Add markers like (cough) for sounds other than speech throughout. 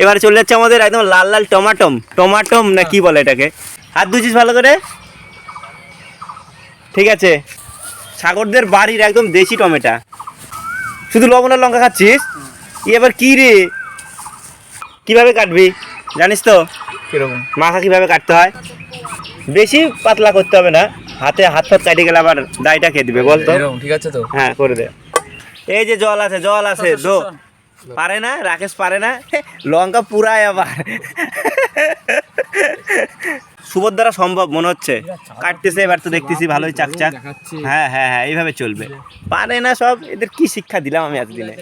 এবারে চলে যাচ্ছে আমাদের একদম লাল লাল টমাটম। টমাটম না কি বলে এটাকে? হাত ধুছিস ভালো করে? ঠিক আছে। সাগরদের বাড়ির একদম দেশি টমেটা। শুধু লবণ আর লঙ্কা খাচ্ছিস? এবার কি রে? কীভাবে কাটবি? জানিস তো? কীরকম? মাখা কীভাবে কাটতে হয়? বেশি পাতলা করতে হবে না। হাতে হাত ফাত কাটে গেলে আবার দাইটা খেয়ে দিবে বল তো ঠিক আছে তো? হ্যাঁ করে দে। এই যে জল আছে জল আছে দো। পারে না রাকেশ পারে না। লঙ্কা পুরাই আবার। সুবোধ দ্বারা সম্ভব মনে হচ্ছে। কাটতেছে এবার তো দেখতেছি ভালোই চাকচাক। হ্যাঁ হ্যাঁ হ্যাঁ এইভাবে চলবে। পারে না সব এদের কি শিক্ষা দিলাম আমি এতদিনে?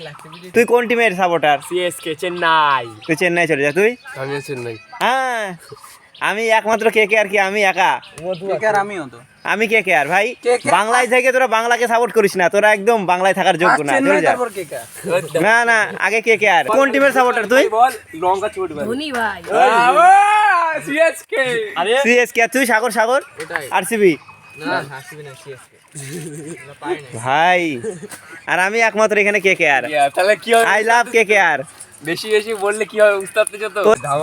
তুই কোন টিমের সাপোর্টার সিএসকে চেন্নাই তুই চেন্নাই চলে যা তুই? আমি চেন্নাই। হ্যাঁ আমি একমাত্র কে কে আর কি আমি একা। কে আর আমিও তো। আমি কে কে আর ভাই? বাংলায় থেকে তোরা বাংলাকে সাপোর্ট করিস না তোরা একদম বাংলায় থাকার যোগ্য না না না আগে কে কে আর? কোন টিমের সাপোর্টার তুই? বল লঙ্কা চোট ধোনি ভাই। সিএসকে আরে! সিএসকে তুই সাগর সাগর? আরসিবি না হাসিবি না সিএসকে ভাই আর আমি একমাত্র এখানে কে কে আর? তাহলে কি আই লাভ কে কে আর? বেশি বেশি বললে কি হবে উস্তাদ তো যত।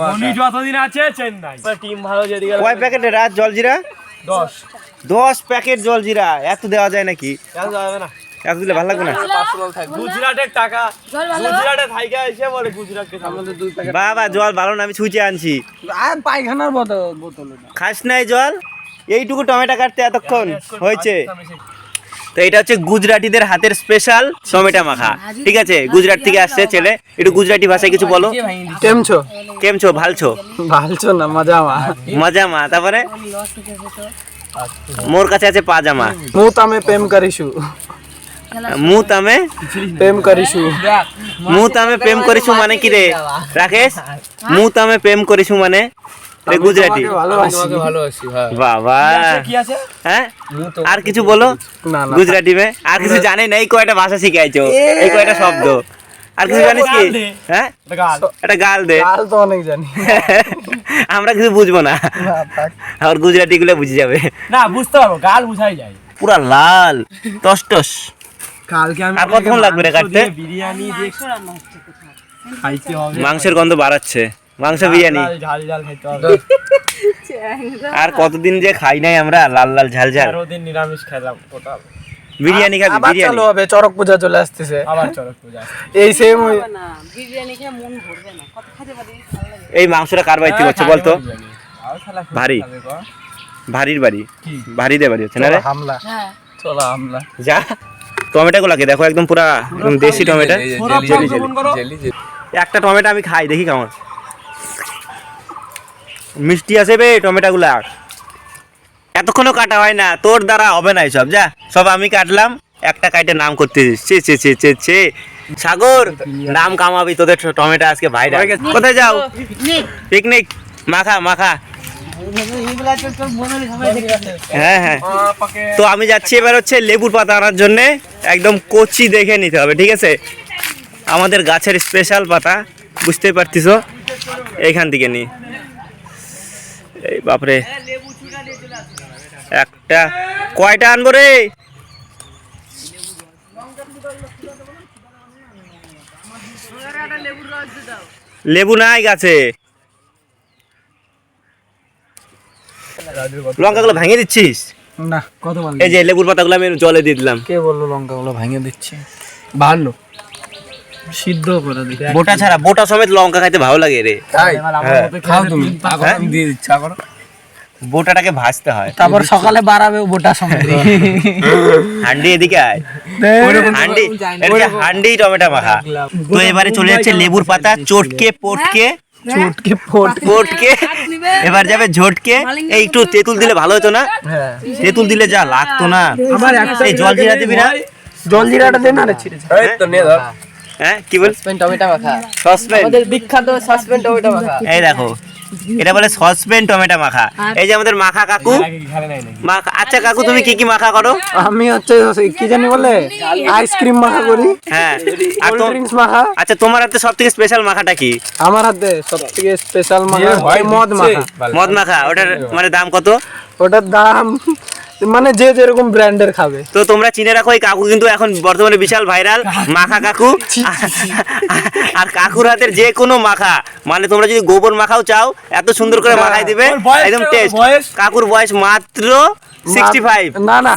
ধোনি যতদিন আছে চেন্নাই। টিম ভালো যদি কয় প্যাকেটের রাত জলজিরা? 10 দশ প্যাকেট জল জিরা এত দেওয়া যায় নাকি? এত দিলে ভালো লাগবে না? গুজরাটের টাকা। গুজরাটে থাইকা এসে বলে গুজরাটকে বাবা জল ভালো না আমি ছুঁচে আনছি। পায়খানার বোতল খাস নাই জল? এইটুকু টমেটো কাটতে এতক্ষণ হয়েছে। তো এটা হচ্ছে গুজরাটিদের হাতের স্পেশাল টমেটো মাখা। ঠিক আছে গুজরাট থেকে আসছে ছেলে। একটু গুজরাটি ভাষায় কিছু বলো। কেমছো? কেমছো ভালছো? ভালছো না মজামা মজামা তারপরে? মোর কাছে আছে পাজামা। মু তামে প্রেম করিছু মু তামে প্রেম করিছু মু তামে প্রেম করিছু মানে কি রে? রাকেশ মু তামে প্রেম করিছু মানে? রে গুজরাটি। ভালোবাসি বাবা। কি আছে হ্যাঁ? আর কিছু বলো? গুজরাটি মে? আর কিছু জানে নাই কয়টা ভাষা শিখাইছো? এই কয়টা শব্দ? আর কিছু জানিস কি? হ্যাঁ? গাল। একটা গাল দে। গাল তো অনেক জানি। (laughs) আমরা কিছু বুঝব না। আর গুজরাটি গুলো বুঝে যাবে। না বুঝতে পারব গাল বুঝাই যায়। পুরা লাল টস টস। কালকে আমি আর কতক্ষণ লাগবে রে কাটতে? বিরিয়ানি খাইতে হবে। মাংসের গন্ধ বাড়াচ্ছে। মাংস বিরিয়ানি। ঝাল ঝাল খাইতে হবে। আর কতদিন যে খাই নাই আমরা লাল লাল ঝাল ঝাল। দিন নিরামিষ খেলাম টোটাল বিরিয়ানি খাবি বিরিয়ানি। চালু হবে চড়ক পূজা চলে আসতেছে। আবার চলো পূজা (laughs) এই সেম না বিরিয়ানি খেয়ে মন ভরবে না। কত খেতে পারি? এই মাংসটা কার বাড়িতে করছে বলতো? ভারী। ভারীর বাড়ি। ভারীদের বাড়ি হচ্ছে না রে? হামলা। হ্যাঁ। চলো হামলা। যা টমেটো গুলাকে দেখো একদম পুরা একদম দেশি টমেটো। জেলি জেলি একটা টমেটো আমি খাই দেখি কেমন। মিষ্টি আছে বে টমেটো গুলা এতক্ষণও কাটা হয় না তোর দ্বারা হবে না সব যা। সব আমি কাটলাম একটা কাইটে নাম করতে চে চে চে চে চে সাগর নাম কামাবি তোদের টমেটো আজকে ভাইরা কোথায় যাও? পিকনিক। মাখা মাখা। হ্যাঁ হ্যাঁ। তো আমি যাচ্ছি এবার হচ্ছে লেবুর পাতা আনার জন্যে। একদম কচি দেখে নিতে হবে ঠিক আছে? আমাদের গাছের স্পেশাল পাতা বুঝতেই পারতিস এইখান থেকে নি। এই বাপরে। একটা। কয়টা আনব রে? লেবু নাই গাছে। লঙ্কাগুলো ভেঙে দিচ্ছিস? না কত এই যে লেবুর পাতাগুলো আমি জলে দিয়ে দিলাম। কে বলল লঙ্কা গুলো ভাঙে দিচ্ছে? ভালো সিদ্ধ করে দিই বোটা ছাড়া বোটা সমেত লঙ্কা খাইতে ভালো লাগে রে। তাই? হ্যাঁ। খাও তুমি। হ্যাঁ? দিয়ে দিচ্ছা করো বোটাটাকে ভাজতে হয়। তারপর সকালে বাড়াবে বোটা সময় হান্ডি এদিকে আয়। হান্ডি এদিকে হান্ডি টমেটো মাখা। তো এবারে চলে যাচ্ছে লেবুর পাতা চটকে পটকে। চুটকে পটকে। নিবে এবার যাবে ঝটকে। এই একটু তেঁতুল দিলে ভালো হতো না? হ্যাঁ। তেঁতুল দিলে যা লাগতো না। আমার একটা এই জল জিরা দিবি না? জল জিরাটা দে না রে ছিঁড়ে এই তো নে ধর। হ্যাঁ কি বল? টমেটো মাখা। সসপেন বিখ্যাত সাসপেন্ড টমেটো মাখা। এই দেখো। এটা বলে সসপেন টমেটো মাখা। এই যে আমাদের মাখা কাকু। মাখা আচ্ছা কাকু তুমি কি কি মাখা করো? আমি হচ্ছে কি জানি বলে আইসক্রিম মাখা করি। হ্যাঁ। আর ড্রিঙ্কস মাখা। আচ্ছা তোমার হাতে সবথেকে স্পেশাল মাখাটা কি? আমার হাতে সবথেকে স্পেশাল মাখা মদ মাখা। মদ মাখা ওটার মানে দাম কত? ওটার দাম মানে যে যেরকম ব্র্যান্ডের খাবে। তো তোমরা চিনে রাখো এই কাকু কিন্তু এখন বর্তমানে বিশাল ভাইরাল মাখা কাকু। আর কাকুর হাতের যে কোনো মাখা মানে তোমরা যদি গোবর মাখাও চাও এত সুন্দর করে মাখাই দিবে একদম টেস্ট কাকুর বয়স মাত্র সিক্সটি ফাইভ না না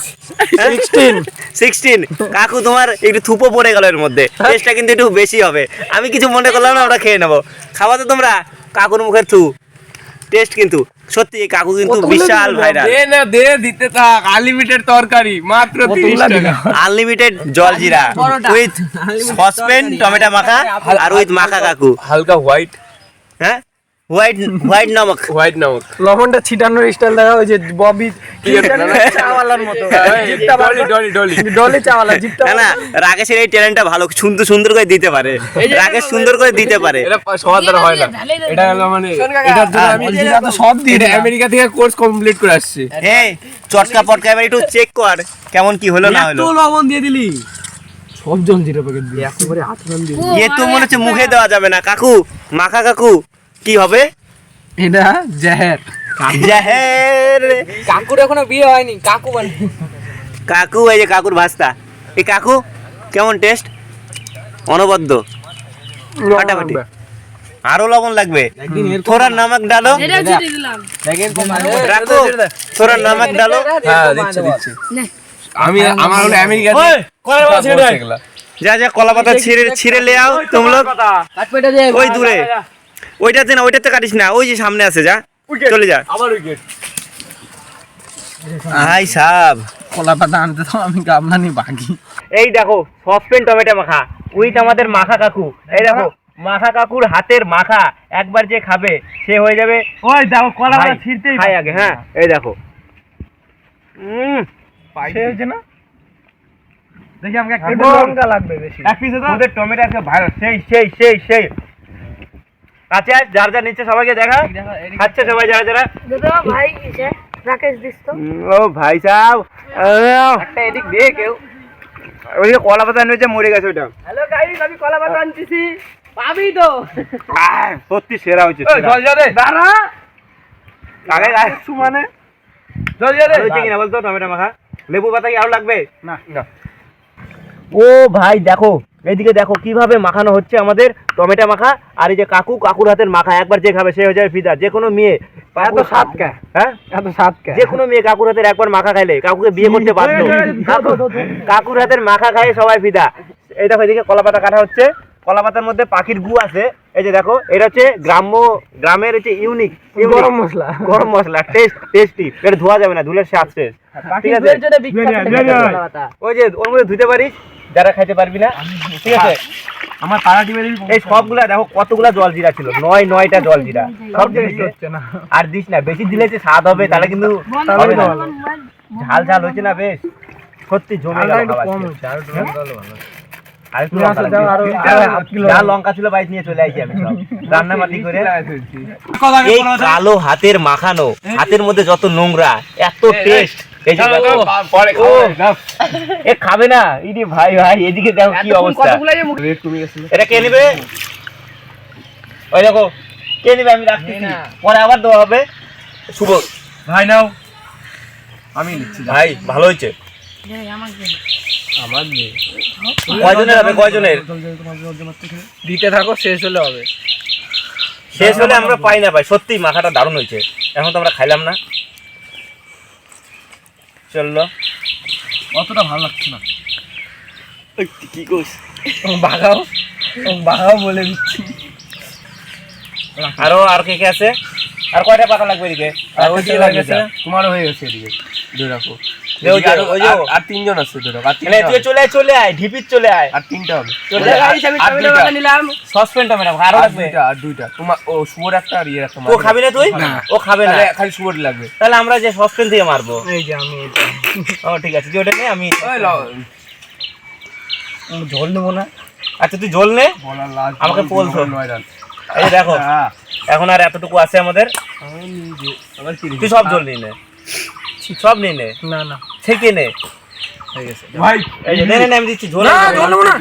সিক্সটিন সিক্সটিন কাকু তোমার একটু থুপো পড়ে গেল এর মধ্যে। টেস্টটা কিন্তু একটু বেশি হবে। আমি কিছু মনে করলাম না আমরা খেয়ে নেব। খাওয়া তো তোমরা কাকুর মুখের থু। টেস্ট কিন্তু। সত্যি কাকু কিন্তু বিশাল? ভাইরাল দে না দে দিতে থাক। আনলিমিটেড তরকারি মাত্র তিরিশ টাকা। আনলিমিটেড জল জিরা উইথ সসপেন টমেটো মাখা আর উইথ মাখা কাকু। হালকা হোয়াইট হ্যাঁ? হোয়াইট হোয়াইট নমক। হোয়াইট নামক। লবণটা ছিটানোর স্টাইল দেখা ওই যে ববি। চাওয়ালার মতো। জিপটা ডলি ডলি ডলি। ডলি চাওয়ালা জিপটা না না রাকেশের এই ট্যালেন্টটা ভালো সুন্দর সুন্দর করে দিতে পারে। রাকেশ সুন্দর করে দিতে পারে। এটা সবার দ্বারা হয় না। এটা হলো মানে এটার জন্য আমি জিরা তো সব দিয়ে আমেরিকা থেকে কোর্স কমপ্লিট করে আসছি। এই চটকা পটকা এবার একটু চেক কর কেমন কি হলো না হলো। লবণ দিয়ে দিলি। সব জন জিরা প্যাকেট দিয়ে। একেবারে হাত নাম দিয়ে এ তো মনে হচ্ছে মুখে দেওয়া যাবে না কাকু মাখা কাকু। কি হবে? এটা জেহের। জাহের। কাকুর এখনও বিয়ে হয়নি কাকু বানি কাকু এই যে কাকুর ভাস্তা। এই কাকু কেমন টেস্ট অনবদ্য। ফাটাফাটি। আরও লবণ লাগবে। থোড়া নামক ডালো। রাখো। থোড়া নামক ডালো। হ্যাঁ দিচ্ছি দিচ্ছি। আমি আমার হলো আমেরিকা যা যা কলা পাতা ছিঁড়ে ছিঁড়ে লে আও তুমি লোক ওই দূরে। ওইটাতে না ওইটাতে কাটিস না ওই যে সামনে আছে যা। চলে যা। আবার উইকেট হাই সাব। কলা পাতা আনতে তো আমি গামলানি বাকি। এই দেখো সসপেন টমেটো মাখা। উইথ আমাদের মাখা কাকু। এই দেখো মাখা কাকুর হাতের মাখা। একবার যে খাবে সে হয়ে যাবে। ওই দেখো কলা ভাই, খাই আগে হ্যাঁ এই দেখো। উম সে হয়েছে না? দেখি আমাকে একটু লঙ্কা লাগবে বেশি। এক পিস ওদের টমেটো আজকে ভাইরাল সেই সেই সেই সেই। আচ্ছা যার যার নিচ্ছে সবাইকে দেখা। খাচ্ছে সবাই যারা যারা। ভাই রাকেশ দিস ও ভাই সাহেব একটা এদিক দিয়ে কেউ। ওইদিকে কলা পাতা নিয়েছে মরে গেছে ওইটা হ্যালো গাইস আমি কলা পাতা আনতেছি। পাবি তো। সত্যি সেরা হয়েছে জল যা দাঁড়া। আগে আগে। মানে? জল যা হয়েছে কিনা বলতো টমেটো মাখা? লেবু পাতা কি আরও লাগবে? না। ও ভাই দেখো। এদিকে দেখো কীভাবে মাখানো হচ্ছে আমাদের টমেটো মাখা আর এই যে কাকু কাকুর হাতের মাখা একবার যে খাবে সে হয়ে যাবে ফিদা। যে কোনো মেয়ে এত স্বাদ কে? হ্যাঁ? এত স্বাদ কে? যে কোনো মেয়ে কাকুর হাতের একবার মাখা খাইলে কাকুকে বিয়ে করতে বাধ্য। কাকুর হাতের মাখা খায় সবাই ফিদা। এই দেখো এদিকে কলা পাতা কাটা হচ্ছে। কলা পাতার মধ্যে পাখির গু আছে। এই যে দেখো এটা হচ্ছে গ্রাম্য গ্রামের হচ্ছে ইউনিক গরম মশলা। গরম মশলা টেস্ট টেস্টি। এটা ধোয়া যাবে না ধুলে স্বাদ শেষ। ঠিক আছে? ওই যে ওর মধ্যে ধুতে পারিস যারা খাইতে পারবি না ঠিক আছে? আমার পাড়া টিমে এই সবগুলা দেখো কতগুলা জল জিরা ছিল নয় নয়টা জল জিরা। সব জিনিস হচ্ছে না। আর দিস না বেশি দিলে যে স্বাদ হবে তাহলে কিন্তু হবে না। ঝাল ঝাল হয়েছে না বেশ? সত্যি জমে গেল কম হচ্ছে আর লঙ্কা হলো ভালো। আর একটু নিয়ে লঙ্কা আসো, দাও, আরো- লাগবে। আরও হাফ কিলো। যা লাগবে। লঙ্কা ছিল বাইক নিয়ে চলে আইছি আমি সব। রান্না করে। এই কালো হাতের মাখানো হাতের মধ্যে যত নোংরা এত টেস্ট এই যে পরে এ খাবে না ইনি ভাই ভাই এদিকে দেখো কি অবস্থা। রেট কমে গেছে এটা কে নেবে? ওই দেখো কে নেবে আমি রাখছি পরে আবার দেওয়া হবে। শুভ। ভাই নাও। আমি নিচ্ছি ভাই ভালো হয়েছে। আমার কয়জনের হবে কয়জনের? দিতে থাকো শেষ হলে হবে। শেষ হলে আমরা পাই না ভাই। সত্যি মাখাটা দারুণ হয়েছে। এখন তো আমরা খাইলাম না। চলল। অতটা ভালো লাগছে না। কি কইস? বাঘাও বাঘাও বলে দিচ্ছি। আরও আর কে কে আছে? আর কয়টা পাতা লাগবে এদিকে? আর ওই হয়ে তোমারও হয়ে গেছে এদিকে। দুই রাখো। আর- আর তিনজন আছে ধরে রাখো আর এলে তিনটা তুই চলে চলে আয় ঢিপির চলে আয়। আর তিনটা হবে। চলে আর- আয়, আর- আর দুইটা। সসপেন টমেটো আরও লাগবে। আর দুইটা। তোমার ও শুয়োর একটা আর ইয়ের একটা ও খাবি না তুই? ও খাবে না। খালি শুয়োর লাগবে। তাহলে আমরা যে সসপেন দিয়ে মারবো। এই যে আমি ও ঠিক আছে ওটা আমি ঝোল নেব না। আচ্ছা তুই ঝোল নে। আমাকে পোল ধর। এই দেখো এখন আর এতটুকু আছে আমাদের। তুই সব ঝোল নিয়ে নে। সব নিয়ে নে। না না। থেকে নে। ভাই নে নে, নে, আমি দিচ্ছি ঝোল না, ঝোল না।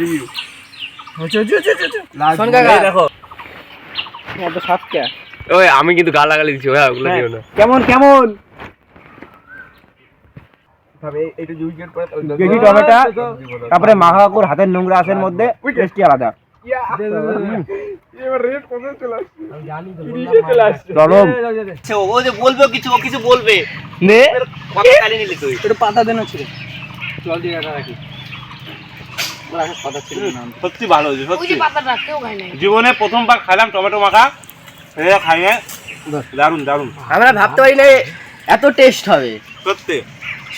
কিন্তু গাল লাগালে দিচ্ছি ওগুলো দিও না। কেমন কেমন? তারপরে মাখা কাকুর হাতের নোংরা আসের মধ্যে টেস্টি আলাদা। ও যে বলবে কিছু ও কিছু বলবে। নে। কথা চালিয়ে নিলি তুই। একটু পাতা দেন ছিল জল দিয়ে রাখি। সত্যি ভালো হয়েছে সত্যি যে পাতাটা কেউ খায় নাই। জীবনে প্রথমবার খাইলাম টমেটো মাখা। খাইয়ে দারুণ দারুণ আমরা ভাবতে পারি না এত টেস্ট হবে। সত্যি।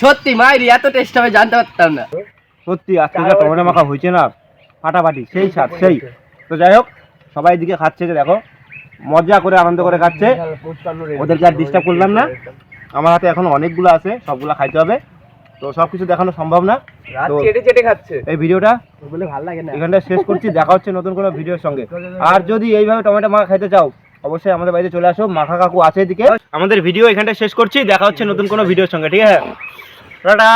সত্যি মাইরি এত টেস্ট হবে জানতে পারতাম না। সত্যি আজকে টমেটো মাখা হয়েছে না ফাটাফাটি সেই স্বাদ সেই। তো যাই হোক সবাই দিকে খাচ্ছে যে দেখো মজা করে আনন্দ করে খাচ্ছে। ওদেরকে আর ডিস্টার্ব করলাম না। আমার হাতে এখন অনেকগুলো আছে সবগুলো খাইতে হবে। তো সব কিছু দেখানো সম্ভব না। এই ভিডিওটা এখানটা শেষ করছি। দেখা হচ্ছে নতুন কোনো ভিডিওর সঙ্গে। আর যদি এইভাবে টমেটো মাখা খেতে চাও অবশ্যই আমাদের বাড়িতে চলে আসো। মাখা কাকু আছে এদিকে। আমাদের ভিডিও এখানটা শেষ করছি। দেখা হচ্ছে নতুন কোনো ভিডিওর সঙ্গে। ঠিক আছে? টাটা।